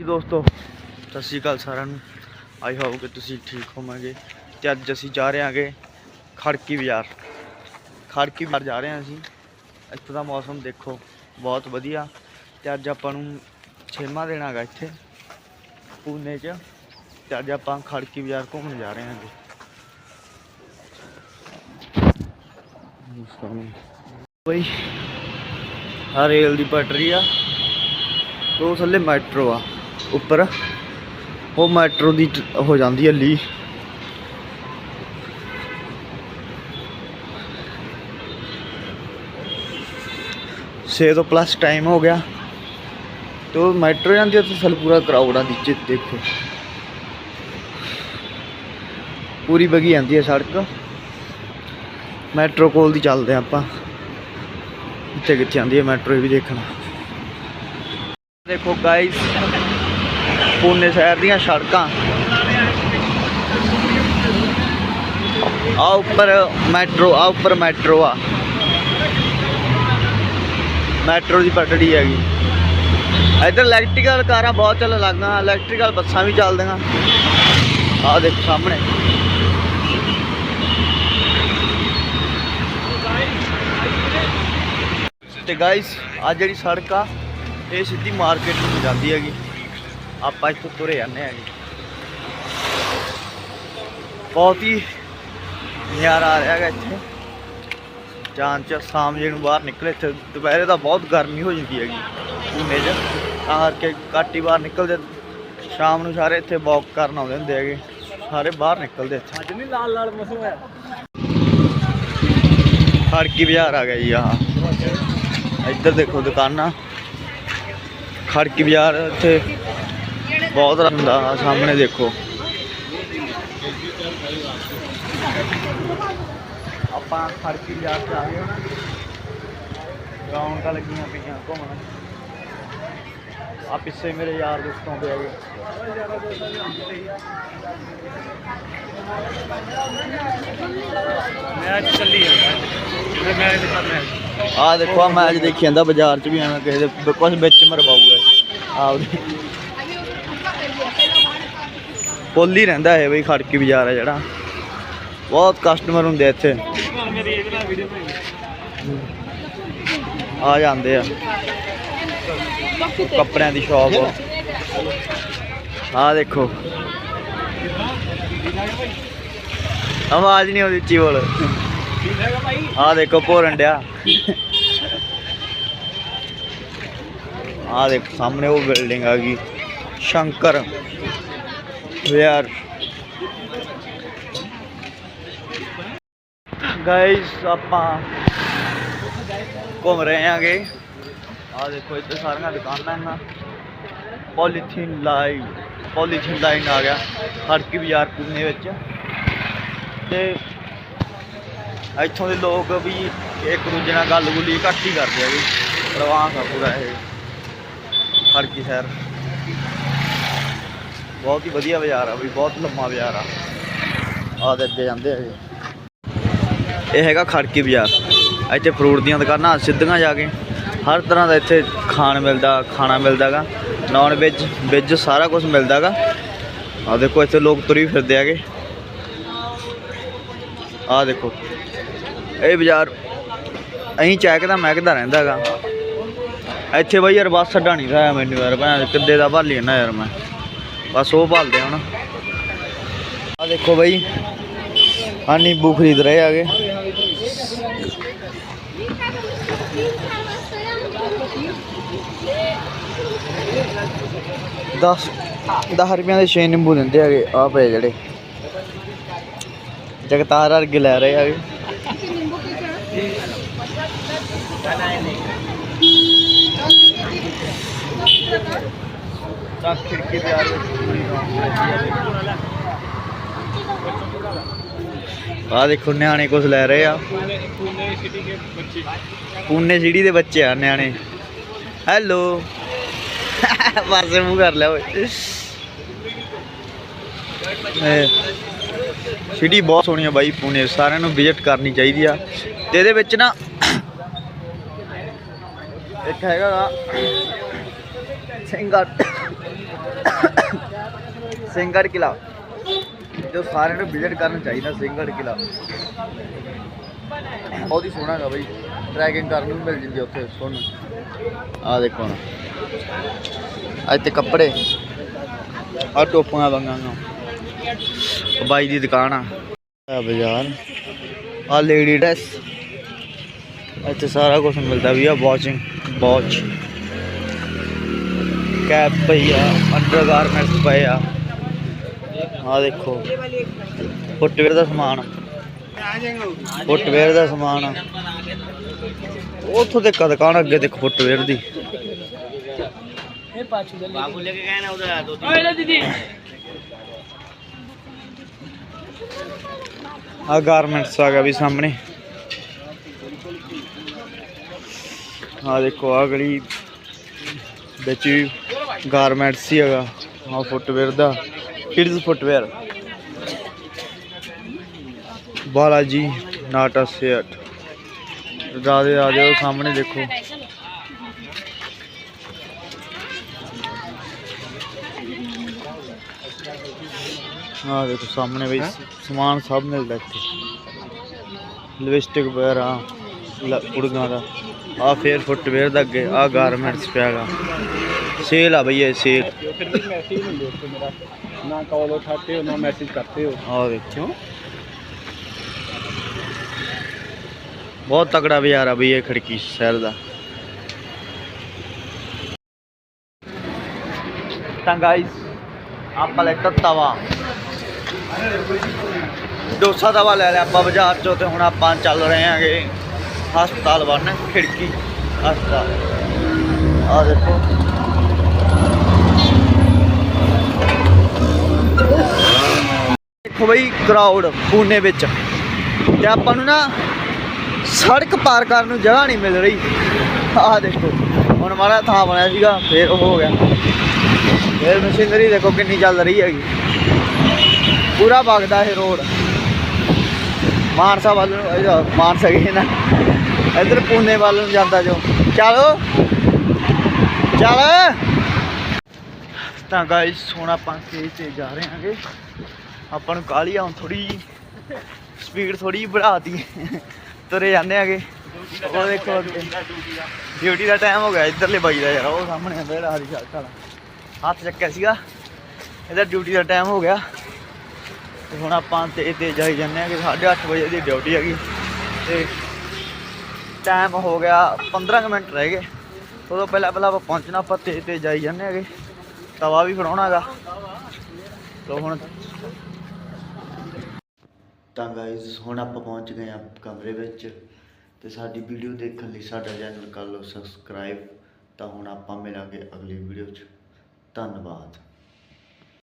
ਜੀ ਦੋਸਤੋ, ਸਤਿ ਸ਼੍ਰੀ ਅਕਾਲ ਸਾਰਿਆਂ ਨੂੰ। ਆਈ ਹੋਪ ਕਿ ਤੁਸੀਂ ਠੀਕ ਹੋਵੋਗੇ। ਤੇ ਅੱਜ ਅਸੀਂ ਜਾ ਰਹੇ ਹਾਂਗੇ ਖੜਕੀ ਬਾਜ਼ਾਰ। ਖੜਕੀ ਬਾਜ਼ਾਰ ਜਾ ਰਹੇ ਹਾਂ ਅਸੀਂ। ਇੱਥੋਂ ਦਾ ਮੌਸਮ ਦੇਖੋ, ਬਹੁਤ ਵਧੀਆ। ਤੇ ਅੱਜ ਆਪਾਂ ਨੂੰ ਛੇਵਾਂ ਦਿਨ ਹੈਗਾ ਇੱਥੇ, ਪੂਨੇ 'ਚ। ਤੇ ਅੱਜ ਆਪਾਂ ਖੜਕੀ ਬਾਜ਼ਾਰ ਘੁੰਮਣ ਜਾ ਰਹੇ ਹਾਂਗੇ। ਬਈ ਆ ਰੇਲ ਦੀ ਪਟਰੀ ਆ। ਤੇ ਥੱਲੇ ਮੈਟਰੋ ਆ। ਉੱਪਰ। ਉਹ ਮੈਟਰੋ ਦੀ ਹੋ ਜਾਂਦੀ ਹੈ ਲੀ। ਛੇ ਤੋਂ ਪਲੱਸ ਟਾਈਮ ਹੋ ਗਿਆ। ਤੇ ਉਹ ਮੈਟਰੋ ਜਾਂਦੀ ਹੈ ਤੇ ਥੱਲੇ ਪੂਰਾ ਕਰਾਊਡ ਆ ਨੀਚੇ, ਦੇਖੋ। ਪੂਰੀ ਬਗੀ ਜਾਂਦੀ ਹੈ ਸੜਕ। ਮੈਟਰੋ ਕੋਲ ਦੀ ਚੱਲਦੇ ਹਾਂ ਆਪਾਂ। ਇੱਥੇ ਕਿੱਥੇ ਆਉਂਦੀ ਹੈ ਮੈਟਰੋ, ਇਹ ਵੀ ਦੇਖਣਾ। ਦੇਖੋ ਗਾਇਸ ਪੂਨੇ ਸ਼ਹਿਰ ਦੀਆਂ ਸੜਕਾਂ। ਆ ਉੱਪਰ ਮੈਟਰੋ ਆ ਉੱਪਰ ਮੈਟਰੋ ਆ। ਮੈਟਰੋ ਦੀ ਪਟੜੀ ਹੈਗੀ। ਇੱਧਰ ਇਲੈਕਟ੍ਰੀਕਲ ਕਾਰਾਂ ਬਹੁਤ ਚੱਲਣ ਲੱਗੀਆਂ ਇਲੈਕਟ੍ਰੀਕਲ ਬੱਸਾਂ ਵੀ ਚੱਲਦੀਆਂ। ਆ ਦੇਖੋ ਸਾਹਮਣੇ। ਤੇ ਗਾਇਸ ਆ ਜਿਹੜੀ ਸੜਕ ਆ, ਇਹ ਸਿੱਧੀ ਮਾਰਕੀਟ ਨੂੰ ਜਾਂਦੀ ਹੈਗੀ। ਆਪਾਂ ਇੱਥੋਂ ਤੁਰੇ ਜਾਂਦੇ ਹੈਗੇ ਬਹੁਤ ਹੀ ਨਜ਼ਾਰਾ ਆ ਰਿਹਾ ਹੈਗਾ ਇੱਥੇ। ਚ ਸ਼ਾਮ ਜੇ ਨੂੰ ਬਾਹਰ ਨਿਕਲੇ ਇੱਥੇ ਦੁਪਹਿਰੇ ਤਾਂ ਬਹੁਤ ਗਰਮੀ ਹੋ ਜਾਂਦੀ ਹੈਗੀ। ਪੂਨੇ 'ਚ ਤਾਂ ਕਰਕੇ ਹੀ ਬਾਹਰ ਨਿਕਲਦੇ। ਸ਼ਾਮ ਨੂੰ ਸਾਰੇ ਇੱਥੇ ਵਾਕ ਕਰਨ ਆਉਂਦੇ ਹੁੰਦੇ ਹੈਗੇ। ਸਾਰੇ ਬਾਹਰ ਨਿਕਲਦੇ ਇੱਥੇ। ਅੱਜ ਨਹੀਂ ਲਾਲ ਲਾਲ ਮੌਸਮ ਹੋਇਆ ਖੜਕੀ ਬਾਜ਼ਾਰ ਆ ਗਿਆ ਜੀ ਆਹ। ਇੱਧਰ ਦੇਖੋ ਦੁਕਾਨਾਂ। ਖੜਕੀ ਬਾਜ਼ਾਰ ਇੱਥੇ ਬਹੁਤ ਰੰਦਾ ਸਾਹਮਣੇ ਦੇਖੋ। ਆਪਾਂ ਖੜਕੀ ਬਾਜ਼ਾਰ ਚ ਆ ਗਏ ਗਰਾਊਂਡ ਤਾਂ ਲੱਗੀਆਂ ਪਈਆਂ ਘੁੰਮਣ। ਆ ਪਿੱਛੇ ਮੇਰੇ ਯਾਰ ਦੋਸਤ ਆਉਂਦੇ ਹੈਗੇ ਮੈਚ ਚੱਲੀ ਜਾਂਦਾ ਮੈਚ ਕਰਨਾ ਆ ਦੇਖੋ ਮੈਚ ਦੇਖੀ ਜਾਂਦਾ ਬਾਜ਼ਾਰ ਚ ਵੀ ਐਵੇਂ ਕਿਸੇ ਦੇ ਕੁਝ ਵਿੱਚ ਮਰਵਾਊਗਾ ਆਪਦੇ ਪੁੱਲ ਹੀ ਰਹਿੰਦਾ ਹੈ ਬਈ ਖੜਕੀ ਬਾਜ਼ਾਰ ਹੈ ਜਿਹੜਾ। ਬਹੁਤ ਕਸਟਮਰ ਹੁੰਦੇ ਇੱਥੇ। ਆ ਜਾਂਦੇ ਆ। ਕੱਪੜਿਆਂ ਦੀ ਸ਼ਾਪ ਆ ਦੇਖੋ। ਆਵਾਜ਼ ਨਹੀਂ ਆਉਂਦੀ ਉੱਚੀ ਬੋਲ। ਠੀਕ ਆ ਦੇਖੋ ਭੋਰਨ ਡਿਆ। ਆ ਦੇਖ ਸਾਹਮਣੇ ਉਹ ਬਿਲਡਿੰਗ ਆ ਗਈ। ਸ਼ੰਕਰ। ਯਾਰ ਗਾਇਸ ਆਪਾਂ ਘੁੰਮ ਰਹੇ ਆਂਗੇ ਆ ਦੇਖੋ ਇੱਥੇ ਸਾਰੀਆਂ ਦੁਕਾਨਾਂ ਹਨ ਪੋਲੀਥੀਨ ਲਾਈਨ ਪੋਲੀਥੀਨ ਲਾਈਨ ਆ ਗਿਆ, ਹੜਕੀ ਬਾਜ਼ਾਰ ਪੁਣੇ ਵਿੱਚ। ਤੇ ਇੱਥੋਂ ਦੇ ਲੋਕ ਵੀ ਇੱਕ ਦੂਜੇ ਨਾਲ ਗੱਲ ਗੁੱਲੀ ਘੱਟ ਹੀ ਕਰਦੇ ਹੈਗੇ ਪ੍ਰਵਾਹ ਆ ਪੂਰਾ ਇਹ ਹੜਕੀ ਸ਼ਹਿਰ। ਬਹੁਤ ਹੀ ਵਧੀਆ ਬਾਜ਼ਾਰ ਆ, ਵੀ ਬਹੁਤ ਲੰਮਾ ਬਾਜ਼ਾਰ ਆ। ਆ ਦੇ ਅੱਗੇ ਜਾਂਦੇ ਹੈਗੇ ਇਹ ਹੈਗਾ ਖੜਕੀ ਬਾਜ਼ਾਰ। ਇੱਥੇ ਫਰੂਟ ਦੀਆਂ ਦੁਕਾਨਾਂ, ਸਿੱਧੀਆਂ ਜਾ ਕੇ। ਹਰ ਤਰ੍ਹਾਂ ਦਾ ਇੱਥੇ ਖਾਣ ਮਿਲਦਾ, ਖਾਣਾ ਮਿਲਦਾਗਾ। ਨਾਨ ਵੈਜ ਵੈਜ ਸਾਰਾ ਕੁਝ ਮਿਲਦਾਗਾ। ਆ ਦੇਖੋ, ਇੱਥੇ ਲੋਕ ਤੁਰੀ ਫਿਰਦੇ ਹੈਗੇ। ਆ ਦੇਖੋ। ਇਹ ਬਾਜ਼ਾਰ ਅਹੀਂ ਚੈੱਕਦਾ ਮਹਿਕਦਾ ਰਹਿੰਦਾ ਹੈਗਾ ਇੱਥੇ ਬਈ ਯਾਰ ਬੱਸ ਅੱਡਾ ਨਹੀਂ ਰਿਹਾ ਮੈਨੂੰ ਯਾਰ, ਭੈਣ, ਕਿੱਦੇ ਦਾ ਭਾਲੀ ਨਾ ਯਾਰ ਮੈਂ। ਬਸ ਉਹ ਭਾਲਦੇ ਹੁਣ ਆ ਦੇਖੋ ਬਈ ਆ ਨਿੰਬੂ ਖਰੀਦ ਰਹੇ ਹੈਗੇ ਦਸ 10 ਰੁਪਈਆਂ ਦੇ 6 ਨਿੰਬੂ ਦਿੰਦੇ ਹੈਗੇ ਆ ਪਏ ਜਿਹੜੇ ਜਗਤਾਰ ਵਰਗੇ ਲੈ ਰਹੇ ਹੈਗੇ ਤਾਂ ਖਿੜਕੀ ਤੇ ਆ ਆ ਦੇਖੋ, ਨਿਆਣੇ ਕੁਝ ਲੈ ਰਹੇ ਆ। ਪੂਨੇ ਸਿਟੀ ਦੇ ਬੱਚੇ ਪੂਨੇ ਸਿਟੀ ਦੇ ਬੱਚੇ ਆ, ਨਿਆਣੇ। ਹੈਲੋ। ਪਾਸੇ ਮੂੰਹ ਕਰ ਲਿਆ ਓਏ। ਸਿਟੀ ਬਹੁਤ ਸੋਹਣੀ ਆ ਬਾਈ, ਪੂਨੇ। ਸਾਰਿਆਂ ਨੂੰ ਵਿਜ਼ਿਟ ਕਰਨੀ ਚਾਹੀਦੀ ਆ। ਤੇ ਇਹਦੇ ਵਿੱਚ ਨਾ ਇੱਕ ਹੈਗਾ ਗਾ ਸਿੰਘਾ ਕਿਲਾ। ਜੋ ਸਾਰਿਆਂ ਨੂੰ ਵਿਜ਼ਿਟ ਕਰਨਾ ਚਾਹੀਦਾ ਸਿੰਘਗੜ੍ਹ ਕਿਲਾ। ਬਹੁਤ ਹੀ ਸੋਹਣਾ ਹੈਗਾ ਬਈ। ਟਰੈਕਿੰਗ ਕਰਨ ਨੂੰ ਮਿਲ ਜਾਂਦੀ ਉੱਥੇ ਸੁਣ। ਆ ਦੇਖੋ ਨਾ ਅੱਜ ਤੇ ਕੱਪੜੇ। ਆ ਟੋਪਾਂ ਵੰਗਾਂਗਾ ਬਾਈ ਦੀ ਦੁਕਾਨ ਆ। ਆ ਬਾਜ਼ਾਰ। ਆ ਲੇਡੀ ਡਰੈਸ ਇੱਥੇ ਸਾਰਾ ਕੁਝ ਮਿਲਦਾ ਵੀ ਆ ਵਾਚਿੰਗ ਵਾਚ ਕੈਪ ਪਈ ਆ ਅੰਡਰਗਾਰਮੈਂਟਸ ਪਏ ਆ। ਆ ਦੇਖੋ ਫੁੱਟਵੇਅਰ ਦਾ ਸਮਾਨ। ਫੁੱਟਵੇਅਰ ਦਾ ਸਮਾਨ। ਉੱਥੋਂ ਤੇ ਦੁਕਾਨ ਅੱਗੇ ਦੇਖੋ ਫੁੱਟਵੇਅਰ ਦੀ। ਆ ਗਾਰਮੈਂਟਸ ਆ ਗਿਆ ਵੀ ਸਾਹਮਣੇ। ਆ ਦੇਖੋ ਆ ਗਲੀ ਵਿੱਚ ਗਾਰਮੈਂਟਸ ਹੀ ਹੈਗਾ। ਆ ਫੁੱਟਵੇਅਰ ਦਾ। ਕਿਡਸ ਫੁੱਟਵੇਅਰ ਬਾਲਾਜੀ ਨਾਟਾ ਸੇਟ ਰਾਦੇ ਆ ਜਾਓ ਸਾਹਮਣੇ ਦੇਖੋ। ਆ ਦੇਖੋ ਸਾਹਮਣੇ ਬਈ ਸਮਾਨ ਸਭ ਮਿਲਦਾ ਇੱਥੇ। ਲਿਪਸਟਿਕ ਵਗੈਰਾ ਕੁੜੀਆਂ ਦਾ। ਆ ਫੇਰ ਫੁੱਟਵੇਅਰ ਦਾ ਅੱਗੇ ਆ ਗਾਰਮੈਂਟਸ ਪਿਆਗਾ ਸੇਲ ਆ ਭਈਏ ਸੇਲ ਬਹੁਤ ਤਕੜਾ ਬਾਜ਼ਾਰ ਆ ਭਈਏ ਖੜਕੀ ਸ਼ਹਿਰ ਦਾ। ਤਾਂ ਗਾਇਸ ਆਪਾਂ ਲੈ ਤਵਾ। ਦੋਸਾ ਤਵਾ ਲੈ ਲਿਆ ਆਪਾਂ ਬਾਜ਼ਾਰ ਚੋਂ ਤੇ ਹੁਣ ਆਪਾਂ ਚੱਲ ਰਹੇ ਆਂਗੇ ਹਸਪਤਾਲ ਵੱਲ ਖਿੜਕੀ ਹਸਪਤਾਲ। ਆ ਦੇਖੋ। ਦੇਖੋ ਬਈ ਕਰਾਊਡ ਪੂਨੇ ਵਿੱਚ। ਤੇ ਆਪਾਂ ਨੂੰ ਨਾ ਸੜਕ ਪਾਰ ਕਰਨ ਨੂੰ ਜਗ੍ਹਾ ਨਹੀਂ ਮਿਲ ਰਹੀ। ਆਹ ਦੇਖੋ, ਹੁਣ ਮਾੜਾ ਥਾਂ ਬਣਿਆ ਸੀਗਾ, ਫੇਰ ਉਹ ਹੋ ਗਿਆ। ਫੇਰ ਮਸ਼ੀਨਰੀ ਦੇਖੋ ਕਿੰਨੀ ਚੱਲ ਰਹੀ ਹੈਗੀ। ਪੂਰਾ ਵਗਦਾ ਇਹ ਰੋਡ। ਮਾਨਸਾ ਵੱਲ ਨੂੰ ਮਾਨਸਾ ਗਏ ਨਾ। ਇੱਧਰ ਪੂਨੇ ਵੱਲ ਨੂੰ ਜਾਂਦਾ ਜੋ। ਚਲੋ। ਚੱਲ। ਤਾਂ ਗਾਇਸ ਹੁਣ ਆਪਾਂ ਸਟੇਜ ਤੇ ਜਾ ਰਹੇ ਹਾਂਗੇ। ਆਪਾਂ ਨੂੰ ਕਾਹਲੀ ਆ ਹੁਣ ਥੋੜੀ ਸਪੀਡ ਥੋੜੀ ਵਧਾਤੀ ਤੁਰੇ ਜਾਂਦੇ ਆਗੇ ਉਹ ਦੇਖੋ ਅੱਗੇ। ਡਿਊਟੀ ਦਾ ਟਾਈਮ ਹੋ ਗਿਆ, ਇੱਧਰਲੇ ਬਾਈ ਦਾ ਯਾਰ, ਉਹ ਸਾਹਮਣੇ ਆਂਦਾ ਜਿਹੜਾ ਹਰੀ ਸ਼ਰਟ ਵਾਲਾ। ਹੱਥ ਚੱਕਿਆ ਸੀਗਾ। ਇਹਦਾ ਡਿਊਟੀ ਦਾ ਟਾਈਮ ਹੋ ਗਿਆ। ਤੇ ਹੁਣ ਆਪਾਂ ਤੇ ਤੇ ਜਾਈ ਜਾਂਦੇ ਆਗੇ 8:30 ਵਜੇ ਦੀ ਡਿਊਟੀ ਹੈਗੀ। ਤੇ ਟਾਈਮ ਹੋ ਗਿਆ 15 ਕੁ ਮਿੰਟ ਰਹਿ ਗਏ। ਉਦੋਂ ਪਹਿਲਾਂ ਪਹਿਲਾਂ ਆਪਾਂ ਪਹੁੰਚਣਾ, ਆਪਾਂ ਤੇ ਤੇ ਜਾਈ ਜਾਂਦੇ ਆਗੇ ਤਵਾ ਵੀ ਫੜਾਉਣਾ ਹੈਗਾ। ਹੁਣ ਤਾਂ ਗਾਇਸ ਹੁਣ ਆਪਾਂ ਪਹੁੰਚ ਗਏ ਆ ਕਮਰੇ ਵਿੱਚ। ਤੇ ਸਾਡੀ ਵੀਡੀਓ ਦੇਖਣ ਲਈ ਸਾਡਾ ਚੈਨਲ ਕਰ ਲਓ ਸਬਸਕ੍ਰਾਈਬ ਤਾਂ ਹੁਣ ਆਪਾਂ ਮਿਲਾਂਗੇ ਅਗਲੀ ਵੀਡੀਓ 'ਚ। ਧੰਨਵਾਦ।